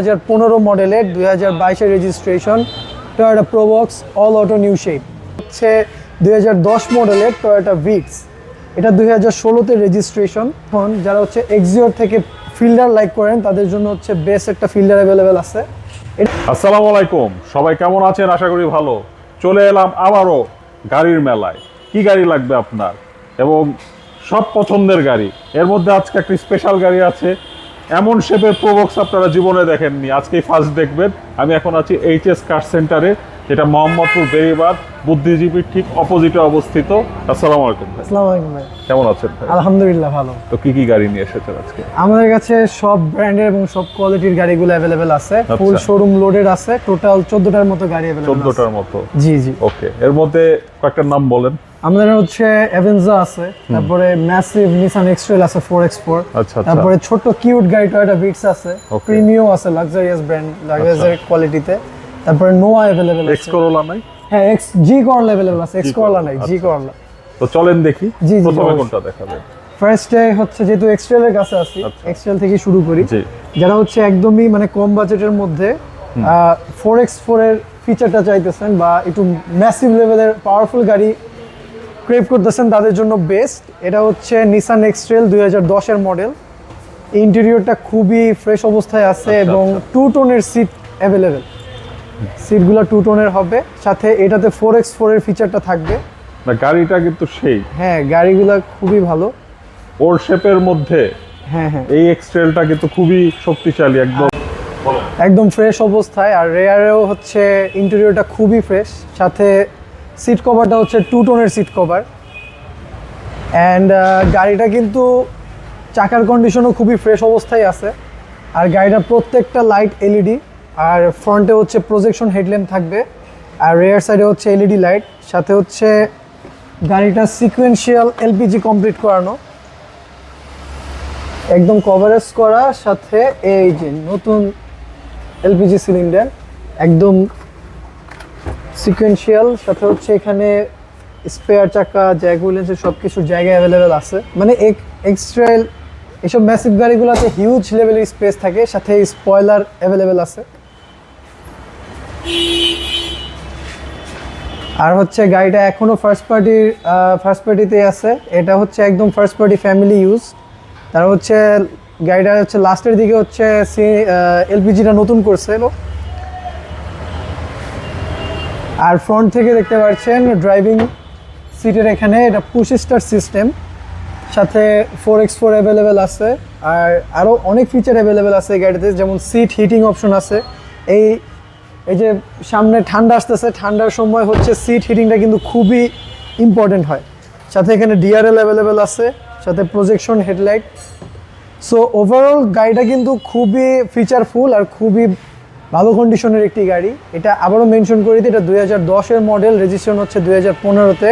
হাজার পনেরো মডেলের দুই হাজার বাইশের registration Toyota Probox all auto new shape হচ্ছে দুই হাজার দশ মডেলের টয়োটা ভিক্স এটা দুই হাজার ষোলোতে রেজিস্ট্রেশন এখন যারা হচ্ছে এক্সিওর থেকে ফিল্ডার লাইক করেন, তাদের জন্য হচ্ছে বেস্ট একটা ফিল্ডার অ্যাভেলেবেল আছে। আসসালামু আলাইকুম। সবাই কেমন আছেন? আশা করি ভালো। চলে এলাম আবারও গাড়ির মেলায়। কি গাড়ি লাগবে আপনার? এবং সব পছন্দের গাড়ি। এর মধ্যে আজকে একটি স্পেশাল গাড়ি আছে এমন শেপের প্রবক্স আপনারা জীবনে দেখেননি। আজকেই ফার্স্ট দেখবেন। আমি এখন আছি এইচ এস কার সেন্টারে যেটা মোহাম্মদপুর বেরিবাদ বুদ্ধিজীবীর ঠিক অপোজিটে অবস্থিত। আসসালামু আলাইকুম আসসালামু আলাইকুম ভাই। কেমন আছেন আলহামদুলিল্লাহ ভালো। তো কি কি গাড়ি নিয়ে এসেছেন আজকে? আমাদের কাছে সব ব্র্যান্ডের এবং সব কোয়ালিটির গাড়িগুলো অ্যাভেলেবেল আছে। ফুল। শোরুম লোডেড আছে। টোটাল চোদ্দটার মতো গাড়ি অ্যাভেলেবেল চোদ্দটার মতো? জি জি। ওকে এর মধ্যে কয়েকটা নাম বলেন। আমাদের হচ্ছে অ্যাভেঞ্জা আছে তারপরে ম্যাসিভ নিসান এক্সট্রেল আছে আচ্ছা আচ্ছা। তারপরে ছোট কিউট গাড়ি টয়োটা বিটস আছে প্রিমিয়াম আছে লাক্সারিয়াস ব্র্যান্ড লাক্সারিয়াস কোয়ালিটিতে তারপরে নোয়া এক্স করোলা নাই? হ্যাঁ এক্স জি করলা আছে এক্স করলা নাই জি আচ্ছা। করলা তো চলেন দেখি প্রথমে কোনটা দেখাবেন ফার্স্টে হচ্ছে যেহেতু এক্সট্রেলের কাছে আছি আচ্ছা। এক্সট্রেল থেকে শুরু করি। যারা হচ্ছে একদমই মানে কম বাজেটের মধ্যে ফোর এক্স ফোর এর ফিচারটা চাইতেছেন বা একটু ম্যাসিভ লেভেলের পাওয়ারফুল গাড়ি ক্রেভ করতেছেন তাদের জন্য বেস্ট। এটা হচ্ছে নিসান এক্সট্রেল দুই হাজার দশের মডেল। ইন্টেরিয়রটা খুবই ফ্রেশ অবস্থায় আছে আচ্ছা, এবং। টু টোনের সিট অ্যাভেলেবেল সিটগুলো টু টোনের হবে। সাথে এটাতে ফোর এক্স ফোর এর ফিচারটা থাকবে। না গাড়িটা কিন্তু সেই। হ্যাঁ গাড়িগুলো খুবই ভালো। ওর শেপের মধ্যে হ্যাঁ হ্যাঁ। এই এক্সট্রেলটা কিন্তু খুবই শক্তিশালী একদম। একদম ফ্রেশ অবস্থায়। আর রেয়ারেও হচ্ছে ইন্টেরিয়রটা খুবই ফ্রেশ সাথে সিট কভারটা হচ্ছে টু টোনের সিট কভার অ্যান্ড গাড়িটা কিন্তু চাকার কন্ডিশনও খুবই ফ্রেশ অবস্থায় আছে। আর গাড়িটার প্রত্যেকটা লাইট এলইডি আর ফ্রন্টে হচ্ছে প্রজেকশন হেডল্যাম্প থাকবে, আর রেয়ার সাইডে হচ্ছে এলইডি লাইট সাথে হচ্ছে গাড়িটা সিকোয়েন্সিয়াল এলপিজি কমপ্লিট করানো। একদম কভারেজ করা, সাথে এই যে নতুন এলপিজি সিলিন্ডার একদম সিকোয়েন্সিয়াল সাথে হচ্ছে এখানে স্পেয়ার চাকা জ্যাক হুইলেন্সের সব কিছুর জায়গায় অ্যাভেলেবেল আছে। মানে এক এক্সট্রাইল এসব ম্যাসিভ গাড়িগুলোতে হিউজ লেভেলের স্পেস থাকে, সাথে স্পয়লার অ্যাভেলেবেল আছে। আর হচ্ছে গাড়িটা এখনও ফার্স্ট পার্টির ফার্স্ট পার্টিতে আছে। এটা হচ্ছে একদম ফার্স্ট পার্টি ফ্যামিলি ইউজ তার হচ্ছে গাড়িটা হচ্ছে লাস্টের দিকে হচ্ছে সি এলপিজিটা নতুন করছে। আর ফ্রন্ট থেকে দেখতে পাচ্ছেন ড্রাইভিং সিটের এখানে, এটা পুশ স্টার সিস্টেম সাথে ফোর এক্স ফোর অ্যাভেলেবেল আছে, আর আরও অনেক ফিচার অ্যাভেলেবেল আছে এই গাড়িতে, যেমন সিট হিটিং অপশন আছে। এই এই যে সামনে ঠান্ডা আসতেছে, ঠান্ডার সময় হচ্ছে সিট হিটিংটা কিন্তু খুবই ইম্পর্টেন্ট হয়। সাথে এখানে ডিআরএল অ্যাভেলেবেল আছে, সাথে প্রজেকশন হেডলাইট সো ওভারঅল গাড়িটা কিন্তু খুবই ফিচারফুল আর খুবই ভালো কন্ডিশনের একটি গাড়ি। এটা আবারও মেনশন করে দিই, এটা দুই হাজার দশের মডেল রেজিস্ট্রেশন হচ্ছে দুই হাজার পনেরোতে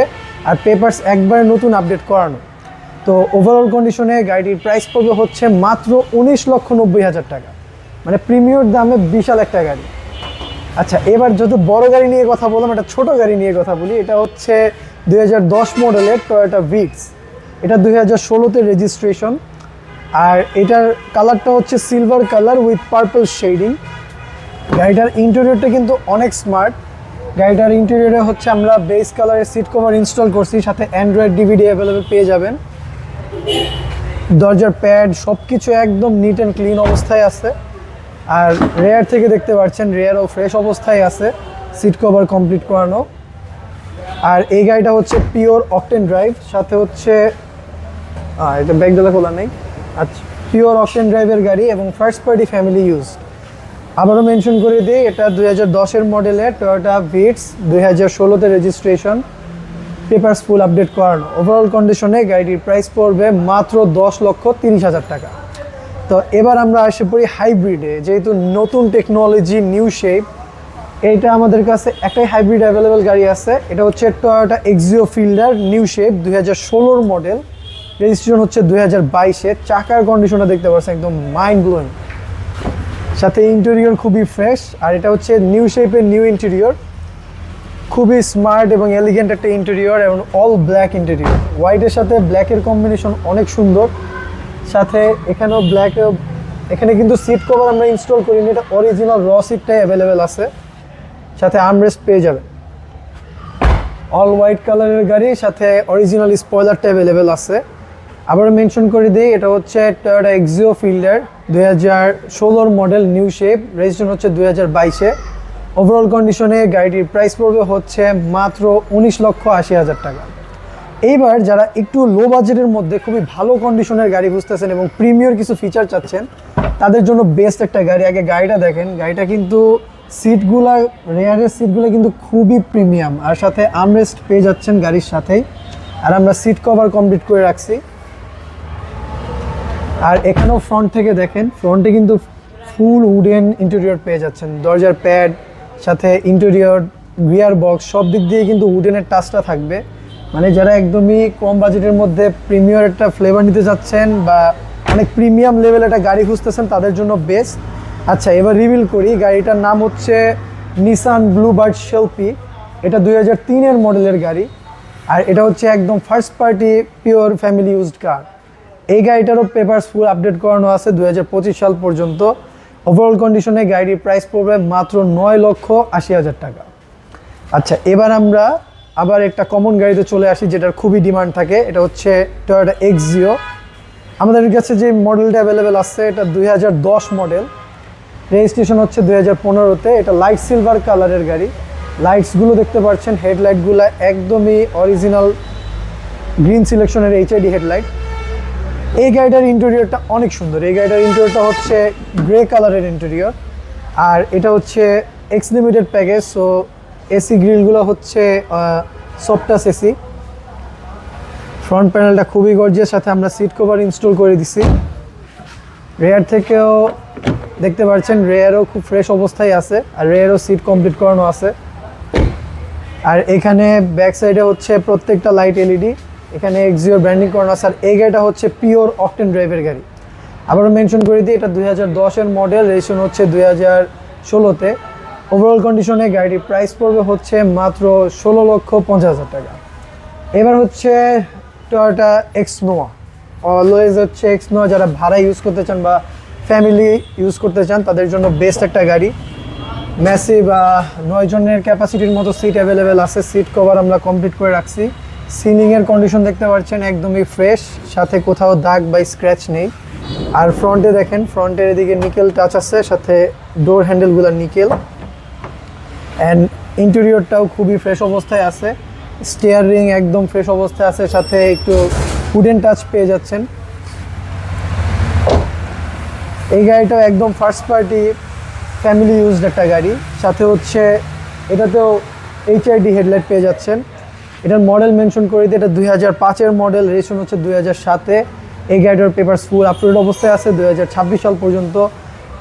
আর পেপার্স একবারে নতুন আপডেট করানো। তো ওভারঅল কন্ডিশনে গাড়িটির প্রাইস পড়বে হচ্ছে মাত্র উনিশ লক্ষ নব্বই হাজার টাকা। মানে প্রিমিয়র দামে বিশাল একটা গাড়ি। আচ্ছা এবার যত বড় গাড়ি নিয়ে কথা বললাম, একটা ছোট গাড়ি নিয়ে কথা বলি, এটা হচ্ছে দুই হাজার দশ মডেলের টয়োটা ভিটস এটা দুই হাজার ষোলোতে রেজিস্ট্রেশন আর এটার কালারটা হচ্ছে silver colour with purple shading গাড়িটার ইন্টেরিয়রটা কিন্তু অনেক স্মার্ট গাড়িটার ইন্টেরিয়রে হচ্ছে আমরা বেস কালারের সিট কভার ইনস্টল করছি, সাথে অ্যান্ড্রয়েড ডিভিডি অ্যাভেলেবেল পেয়ে যাবেন। দরজার প্যাড সব কিছু একদম নিট অ্যান্ড ক্লিন অবস্থায় আছে। আর রেয়ার থেকে দেখতে পাচ্ছেন রেয়ারও ফ্রেশ অবস্থায় আছে সিট কভার কমপ্লিট করানো। আর এই গাড়িটা হচ্ছে পিওর অকটেন ড্রাইভ সাথে হচ্ছে এটা ব্যাগ ডালা খোলা নেই। আচ্ছা পিওর অকটেন ড্রাইভের গাড়ি এবং ফার্স্ট পার্টি ফ্যামিলি ইউজ আবারও মেনশন করে দিই, এটা দুই হাজার দশের মডেলের টয়োটা ভিটস দুই হাজার ষোলোতে রেজিস্ট্রেশন পেপারস ফুল আপডেট করানো। ওভারঅল কন্ডিশনে গাড়িটির প্রাইস পড়বে মাত্র দশ লক্ষ তিরিশ হাজার টাকা। তো এবার আমরা এসে পড়ি হাইব্রিডে যেহেতু নতুন টেকনোলজি নিউ শেপ এটা আমাদের কাছে একটাই হাইব্রিড অ্যাভেলেবেল গাড়ি আছে। এটা হচ্ছে Toyota Axio Fielder new shape দুই হাজার ষোলোর মডেল রেজিস্ট্রেশন হচ্ছে দুই হাজার বাইশে। চাকার কন্ডিশনটা দেখতে পাচ্ছেন, একদম মাইন্ড ব্লোয়িং সাথে ইন্টেরিয়র খুবই ফ্রেশ আর এটা হচ্ছে নিউ শেপের নিউ ইন্টেরিয়র খুবই স্মার্ট এবং এলিগেন্ট একটা ইন্টেরিয়র এবং অল ব্ল্যাক ইন্টেরিয়র হোয়াইটের সাথে ব্ল্যাকের কম্বিনেশন অনেক সুন্দর। সাথে এখানেও ব্ল্যাক এখানে কিন্তু সিট কভার আমরা ইনস্টল করিনি, এটা অরিজিনাল র সিটটাই অ্যাভেলেবেল আছে। সাথে আর্মরেস্ট পেয়ে যাবেন। অল হোয়াইট কালারের গাড়ি, সাথে অরিজিনাল স্পয়লারটা অ্যাভেলেবেল আছে। আবার মেনশন করে দিই, এটা হচ্ছে টয়োটা এক্সিও ফিল্ডার দুই হাজার ষোলোর মডেল নিউ শেপ রেজিস্ট্রেশন হচ্ছে দুই হাজার বাইশে। ওভারঅল কন্ডিশনে গাড়িটির প্রাইস পড়বে হচ্ছে মাত্র উনিশ লক্ষ আশি হাজার টাকা। এইবার যারা একটু লো বাজেটের মধ্যে খুবই ভালো কন্ডিশনের গাড়ি খুঁজতেছেন এবং প্রিমিয়ার কিছু ফিচার চাচ্ছেন, তাদের জন্য বেস্ট একটা গাড়ি। আগে গাড়িটা দেখেন, গাড়িটা কিন্তু সিটগুলা রেয়ারের সিটগুলো কিন্তু খুবই প্রিমিয়াম আর সাথে আমরেস্ট পেয়ে যাচ্ছেন গাড়ির সাথেই। আর আমরা সিট কভার কমপ্লিট করে রাখছি। আর এখানেও ফ্রন্ট থেকে দেখেন ফ্রন্টে কিন্তু ফুল উডেন ইন্টেরিয়র পেয়ে যাচ্ছেন। দরজার প্যাড সাথে ইন্টেরিয়র গিয়ার বক্স সব দিক দিয়ে কিন্তু উডেনের টাচটা থাকবে। মানে যারা একদমই কম বাজেটের মধ্যে প্রিমিয়ার একটা ফ্লেভার নিতে যাচ্ছেন বা অনেক প্রিমিয়াম লেভেল একটা গাড়ি খুঁজতেছেন, তাদের জন্য বেস্ট আচ্ছা এবার রিভিল করি, গাড়িটার নাম হচ্ছে নিসান ব্লু বার্ড শেলপি এটা দুই হাজার তিনের মডেলের গাড়ি। আর এটা হচ্ছে একদম first party pure family used car এই গাড়িটারও পেপারস ফুল আপডেট করানো আছে দুই হাজার পঁচিশ সাল পর্যন্ত। ওভারঅল কন্ডিশনে গাড়ির প্রাইস পড়বে মাত্র নয় লক্ষ আশি হাজার টাকা। আচ্ছা এবার আমরা আবার একটা কমন গাড়িতে চলে আসি যেটার খুবই ডিমান্ড থাকে, এটা হচ্ছে টয়োটা এক্সিও আমাদের কাছে যে মডেলটা অ্যাভেলেবেল আছে, এটা দুই হাজার দশ মডেল রেজিস্ট্রেশন হচ্ছে দুই হাজার পনেরোতে, এটা লাইট সিলভার কালারের গাড়ি। লাইটসগুলো দেখতে পাচ্ছেন হেডলাইটগুলো একদমই অরিজিনাল গ্রিন সিলেকশনের এইচআইডি হেডলাইট এই গাড়িটার ইন্টেরিয়রটা অনেক সুন্দর। এই গাড়িটার ইন্টেরিয়রটা হচ্ছে গ্রে কালারের ইন্টেরিয়র আর এটা হচ্ছে X limited package so AC গ্রিলগুলো হচ্ছে সফটাস এসি ফ্রন্ট প্যানেলটা খুবই গর্জিয়ার সাথে আমরা সিট কভার ইনস্টল করে দিছি। রেয়ার থেকেও দেখতে পাচ্ছেন রেয়ারও খুব ফ্রেশ অবস্থায় আছে আর রেয়ারও সিট কমপ্লিট করানো আছে। আর এখানে ব্যাক সাইডে হচ্ছে প্রত্যেকটা লাইট এলইডি এখানে এক্সিওর ব্র্যান্ডিং করানো আছে। আর এই গাড়িটা হচ্ছে পিওর অকটেন ড্রাইভের গাড়ি। আবারও মেনশন করে দিই, এটা দুই হাজার দশের মডেল রেজিস্ট্রেশন হচ্ছে দুই হাজার ষোলোতে। ওভারঅল কন্ডিশনে গাড়িটির প্রাইস পড়বে হচ্ছে মাত্র ষোলো লক্ষ পঞ্চাশ হাজার টাকা। এবার হচ্ছে টয়োটা এক্স নোয়া অলওয়েজ হচ্ছে এক্স নোয়া যারা ভাড়া ইউজ করতে চান বা ফ্যামিলি ইউজ করতে চান, তাদের জন্য বেস্ট একটা গাড়ি। ম্যাসি বা নয় জনের ক্যাপাসিটির মতো সিট অ্যাভেলেবেল আছে। সিট কভার আমরা কমপ্লিট করে রাখছি। সিলিংয়ের কন্ডিশন দেখতে পাচ্ছেন একদমই ফ্রেশ সাথে কোথাও দাগ বা স্ক্র্যাচ নেই। আর ফ্রন্টে দেখেন ফ্রন্টের এদিকে নিকেল টাচ আছে, সাথে ডোর হ্যান্ডেলগুলো নিকেল অ্যান্ড ইন্টেরিয়রটাও খুবই ফ্রেশ অবস্থায় আছে। স্টিয়ারিং একদম ফ্রেশ অবস্থায় আছে, সাথে একটু উডেন টাচ পেয়ে যাচ্ছেন। এই গাড়িটাও একদম ফার্স্ট পার্টি ফ্যামিলি ইউজড একটা গাড়ি। সাথে হচ্ছে এটাতেও এইচআইডি হেডলাইট পেয়ে যাচ্ছেন। এটার মডেল মেনশন করে দিয়ে এটা দুই হাজার পাঁচের মডেল রেশন হচ্ছে দুই হাজার সাতে এই গাড়িটার পেপারস ফুল আপলোড অবস্থায় আছে, দুই হাজার ছাব্বিশ সাল পর্যন্ত।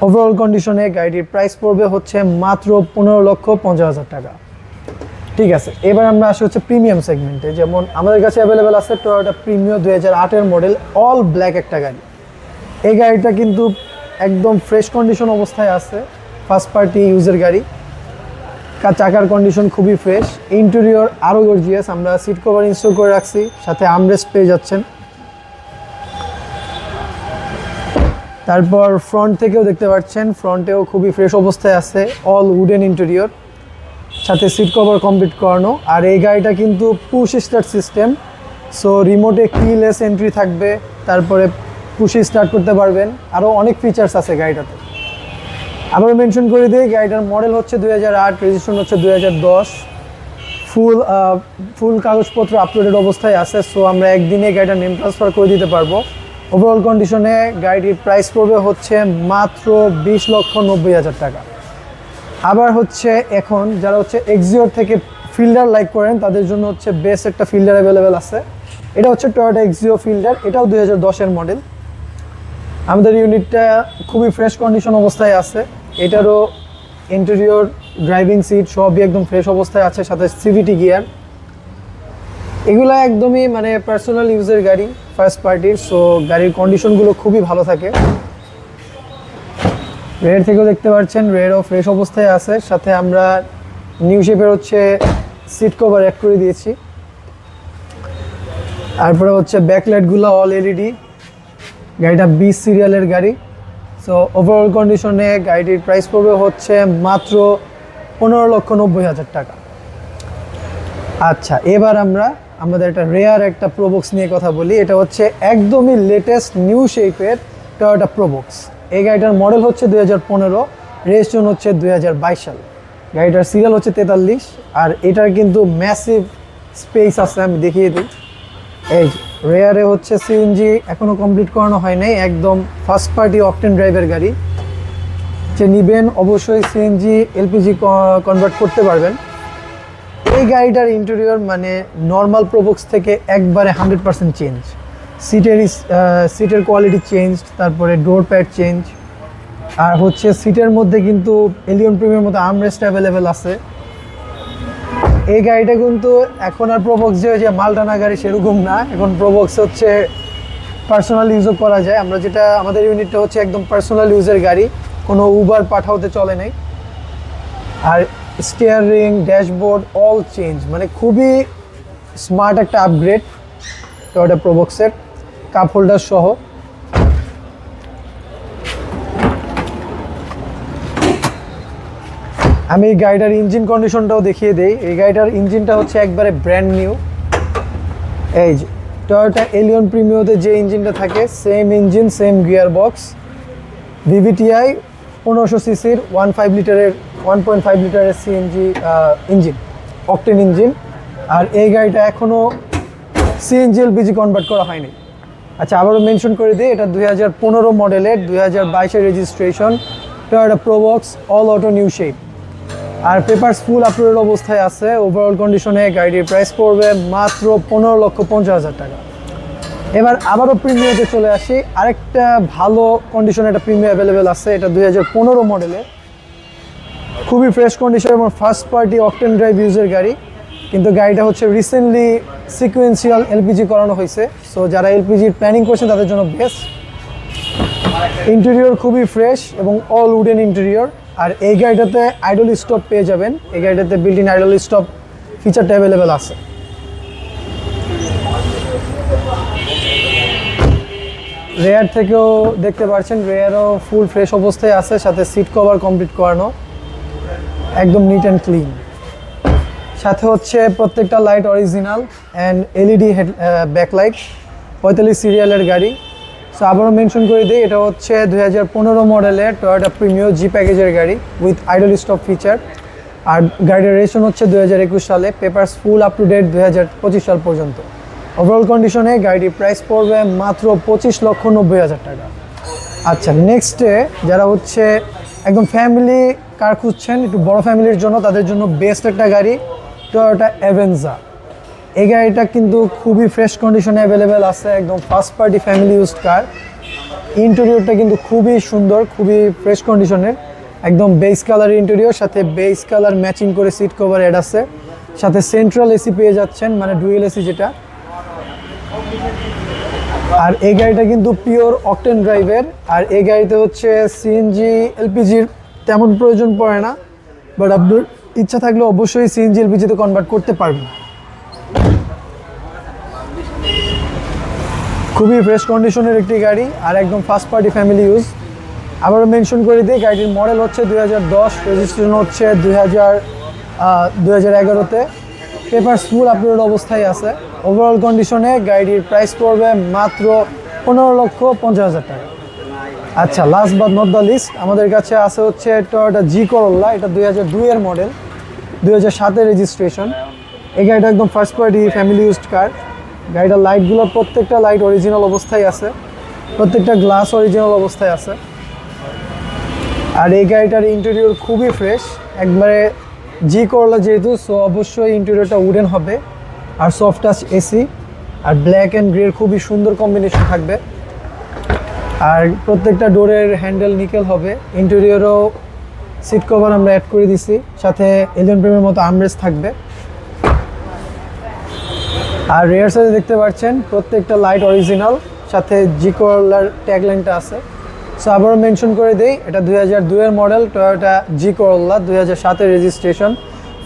ওভারঅল কন্ডিশনে গাড়িটির প্রাইস পড়বে হচ্ছে মাত্র পনেরো লক্ষ পঞ্চাশ হাজার টাকা। ঠিক আছে, এবার আমরা আসি হচ্ছে প্রিমিয়াম সেগমেন্টে যেমন আমাদের কাছে অ্যাভেলেবেল আছে টয়োটা প্রিমিয়াম দুই হাজার আটের মডেল অল ব্ল্যাক একটা গাড়ি। এই গাড়িটা কিন্তু একদম ফ্রেশ কন্ডিশন অবস্থায় আছে ফার্স্ট পার্টি ইউজের গাড়ি। চাকার কন্ডিশন খুবই ফ্রেশ ইন্টেরিয়র আরও গর্জিয়াস আমরা সিট কভার ইনস্টল করে রাখছি, সাথে আমরেস্ট পেয়ে যাচ্ছেন। তারপর ফ্রন্ট থেকেও দেখতে পাচ্ছেন ফ্রন্টেও খুবই ফ্রেশ অবস্থায় আছে অল উডেন ইন্টেরিয়র সাথে সিট কভার কমপ্লিট করানো, আর এই গাড়িটা কিন্তু পুশ স্টার্ট সিস্টেম সো রিমোটে কিলেস এন্ট্রি থাকবে, তারপরে পুশে স্টার্ট করতে পারবেন। আরও অনেক ফিচার্স আছে গাড়িটাতে। আবার মেনশন করে দিই, গাড়িটার মডেল হচ্ছে দুই হাজার আট রেজিস্ট্রেশন হচ্ছে দুই হাজার দশ। ফুল ফুল কাগজপত্র আপলোডেড অবস্থায় আছে সো আমরা একদিনে গাড়িটা নেম ট্রান্সফার করে দিতে পারব। ওভারঅল কন্ডিশনে গাড়িটির প্রাইস পড়বে হচ্ছে মাত্র বিশ লক্ষ নব্বই হাজার টাকা। আবার হচ্ছে এখন যারা হচ্ছে এক্সিওর থেকে ফিল্ডার লাইক করেন, তাদের জন্য হচ্ছে বেস্ট একটা ফিল্ডার অ্যাভেলেবেল আছে। এটা হচ্ছে টয়োটা এক্সিও ফিল্ডার এটাও দুই হাজার দশের মডেল আমাদের ইউনিটটা খুবই ফ্রেশ কন্ডিশন অবস্থায় আছে। এটারও ইন্টেরিয়র ড্রাইভিং সিট সবই একদম ফ্রেশ অবস্থায় আছে, সাথে সিভিটি গিয়ার এগুলো একদমই মানে পার্সোনাল ইউজের গাড়ি ফার্স্ট পার্টির সো গাড়ির কন্ডিশনগুলো খুবই ভালো থাকে। রেড থেকেও দেখতে পাচ্ছেন রেডও ফ্রেশ অবস্থায় আছে, সাথে আমরা নিউ শেপের হচ্ছে সিট কভার অ্যাড করে দিয়েছি। তারপরে হচ্ছে ব্যাকলাইটগুলো অল এলইডি গাড়িটা বিশ সিরিয়ালের গাড়ি। সো ওভারঅল কন্ডিশনে গাড়িটির প্রাইস পড়বে হচ্ছে মাত্র পনেরো লক্ষ নব্বই হাজার টাকা। আচ্ছা এবার আমরা, আমাদের একটা রেয়ার একটা প্রোবক্স নিয়ে কথা বলি। এটা হচ্ছে একদমই লেটেস্ট নিউ শেপের টয়োটা প্রোবক্স এই গাড়িটার মডেল হচ্ছে দুই হাজার পনেরো, রেজিস্ট্রেশন হচ্ছে দুই হাজার বাইশ সাল। গাড়িটার সিরিয়াল হচ্ছে তেতাল্লিশ, আর এটার কিন্তু ম্যাসিভ স্পেস আছে, আমি দেখিয়ে দিই। এই রেয়ারে হচ্ছে সিএনজি এখনও কমপ্লিট করানো হয় নাই, একদম ফার্স্ট পার্টি অকটেন ড্রাইভের গাড়ি। যে নিবেন অবশ্যই সিএনজি এলপিজি কনভার্ট করতে পারবেন। এই গাড়িটার ইন্টেরিয়র মানে নর্মাল প্রোবক্স থেকে একবারে হান্ড্রেড পার্সেন্ট চেঞ্জ সিটের সিটের কোয়ালিটি চেঞ্জ তারপরে ডোর প্যাড চেঞ্জ আর হচ্ছে সিটের মধ্যে কিন্তু এলিয়ন প্রিমিয়ার মতো আর্মরেস্ট অ্যাভেলেবেল আছে। এই গাড়িটা কিন্তু এখন আর প্রোবক্স যে যে মালটানা গাড়ি সেরকম না। এখন প্রোবক্স হচ্ছে পার্সোনাল ইউজও করা যায়। আমরা যেটা আমাদের ইউনিটটা হচ্ছে একদম পার্সোনাল ইউজের গাড়ি। কোনো উবার পাঠাওতে চলে নাই। আর স্টিয়ারিং ড্যাশবোর্ড অল চেঞ্জ মানে খুবই স্মার্ট একটা আপগ্রেড টয়োটা প্রোবক্সের কাপ হোল্ডার সহ। আমি গাড়িটার ইঞ্জিন কন্ডিশনটাও দেখিয়ে দেই। এই গাড়িটার ইঞ্জিনটা হচ্ছে একবারে ব্র্যান্ড নিউ এই যে টয়োটা এলিয়ন প্রিমিওতে যে ইঞ্জিনটা থাকে same engine same gear box VVTi পনেরোশো সিসির ওয়ান ফাইভ লিটারের ওয়ান পয়েন্ট ফাইভ লিটারের সিএনজি ইঞ্জিন অকটেন ইঞ্জিন আর এই গাড়িটা এখনও সিএনজি বিজি কনভার্ট করা হয়নি। আচ্ছা আবারও মেনশন করে দিই, এটা দুই হাজার পনেরো মডেলের দুই হাজার বাইশের registration Toyota Probox all auto new shape আর পেপারস ফুল আপলোডের অবস্থায় আছে। ওভারঅল কন্ডিশনে গাড়ির প্রাইস পড়বে মাত্র পনেরো লক্ষ পঞ্চাশ হাজার টাকা। এবার আবারও প্রিমিয়াতে চলে আসি। আরেকটা ভালো কন্ডিশনে একটা প্রিমিয়াম অ্যাভেলেবেল আছে, এটা দুই হাজার পনেরো মডেলে খুবই ফ্রেশ কন্ডিশন এবং ফার্স্ট পার্টি অকটেন ড্রাইভ ইউজের গাড়ি। কিন্তু গাড়িটা হচ্ছে রিসেন্টলি সিকুয়েন্সিয়াল এলপিজি করানো হয়েছে। সো যারা এলপিজির প্ল্যানিং করছেন, তাদের জন্য বেস্ট ইন্টেরিয়র খুবই ফ্রেশ এবং অল উডেন ইন্টেরিয়র আর এই গাড়িটাতে আইডল স্টপ পেয়ে যাবেন। এই গাড়িটাতে বিল্ট ইন আইডল স্টপ ফিচারটা অ্যাভেলেবেল আছে। রেয়ার থেকেও দেখতে পাচ্ছেন রেয়ারও ফুল ফ্রেশ অবস্থায় আছে, সাথে সিট কভার কমপ্লিট করানো। একদম নিট অ্যান্ড ক্লিন সাথে হচ্ছে প্রত্যেকটা light original and LED head backlight পঁয়তাল্লিশ সিরিয়ালের গাড়ি। সো আবারও মেনশন করে দিই, এটা হচ্ছে দুই হাজার পনেরো মডেলের টয়োটা প্রিমিও জি প্যাকেজের গাড়ি উইথ আইডল স্টপ ফিচার আর গাড়ির রেজিস্ট্রেশন হচ্ছে দুই হাজার একুশ সালে papers full up to date দুই হাজার পঁচিশ সাল পর্যন্ত। ওভারঅল কন্ডিশনে গাড়িটির প্রাইস পড়বে মাত্র পঁচিশ লক্ষ নব্বই হাজার টাকা। আচ্ছা নেক্সটে যারা হচ্ছে একদম ফ্যামিলি কার খুঁজছেন, একটু বড় ফ্যামিলির জন্য তাদের জন্য বেস্ট একটা গাড়ি টয়োটা অ্যাভেঞ্জা এই গাড়িটা কিন্তু খুবই ফ্রেশ কন্ডিশনে অ্যাভেলেবেল আছে, একদম first party family used car ইন্টেরিয়রটা কিন্তু খুবই সুন্দর, খুবই ফ্রেশ কন্ডিশনের একদম বেস কালার ইন্টেরিয়র সাথে বেস কালার ম্যাচিং করে সিট কভার অ্যাড আছে। সাথে সেন্ট্রাল এসি পেয়ে যাচ্ছেন মানে ডুয়েল এসি যেটা। আর এই গাড়িটা কিন্তু পিওর অকটেন ড্রাইভের আর এই গাড়িতে হচ্ছে সিএনজি এলপিজির তেমন প্রয়োজন পড়ে না। বাট আপনার ইচ্ছা থাকলে অবশ্যই সিএনজি এলপিজিতে কনভার্ট করতে পারবেন। খুবই ফ্রেশ কন্ডিশনের একটি গাড়ি আর একদম ফার্স্ট পার্টি ফ্যামিলি ইউজ আবারও মেনশন করে দিই, গাড়িটির মডেল হচ্ছে দুই হাজার দশ রেজিস্ট্রেশন হচ্ছে দুই হাজার দুই হাজার এগারোতে। পেপার স্কুল আপলোড অবস্থায় আছে। ওভারঅল কন্ডিশনে গাড়িটির প্রাইস পড়বে মাত্র পনেরো লক্ষ পঞ্চাশ হাজার টাকা। আচ্ছা লাস্ট বাদ নট দ্য লিস্ট আমাদের কাছে আছে হচ্ছে টয়োটা জি করল্লা এটা দুই হাজার দুইয়ের মডেল দুই হাজার সাতের রেজিস্ট্রেশন এই গাড়িটা একদম first party family used car গাড়িটার লাইটগুলো প্রত্যেকটা লাইট অরিজিনাল অবস্থায় আছে, প্রত্যেকটা গ্লাস অরিজিনাল অবস্থায় আছে। আর এই গাড়িটার ইন্টেরিয়র খুবই ফ্রেশ একবারে জি করলা যেহেতু সো অবশ্যই ইন্টেরিয়রটা উডেন হবে। আর সফট টাচ এসি আর ব্ল্যাক অ্যান্ড গ্রের খুবই সুন্দর কম্বিনেশন থাকবে। আর প্রত্যেকটা ডোরের হ্যান্ডেল নিকেল হবে ইন্টেরিয়রও সিট কভার আমরা অ্যাড করে দিছি, সাথে এলিয়ন প্রেমের মতো আমরেস থাকবে। আর রেয়ার সাইজে দেখতে পাচ্ছেন প্রত্যেকটা লাইট অরিজিনাল সাথে জিকোলার ট্যাগলাইনটা আছে। সো আবারও মেনশন করে দিই, এটা দুই হাজার দুইয়ের মডেল টয়োটা জি দুই হাজার সাতের রেজিস্ট্রেশন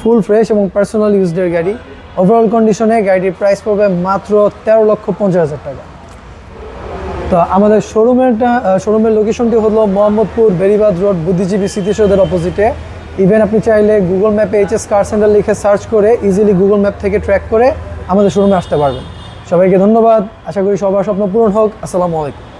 ফুল ফ্রেশ এবং পার্সোনাল ইউজডের গাড়ি। ওভারঅল কন্ডিশনে গাড়িটির প্রাইস পড়বে মাত্র তেরো লক্ষ পঞ্চাশ হাজার টাকা। তো, আমাদের শোরুমেরটা শোরুমের লোকেশনটি হলো মোহাম্মদপুর বেরিবাদ রোড বুদ্ধিজীবী স্মৃতিসৌধের অপোজিটে ইভেন আপনি চাইলে গুগল ম্যাপে এইচএস কার সেন্টার লিখে সার্চ করে ইজিলি গুগল ম্যাপ থেকে ট্র্যাক করে আমাদের শোরুমে আসতে পারবেন। সবাইকে ধন্যবাদ। আশা করি সবার স্বপ্ন পূরণ হোক। আসসালামু আলাইকুম।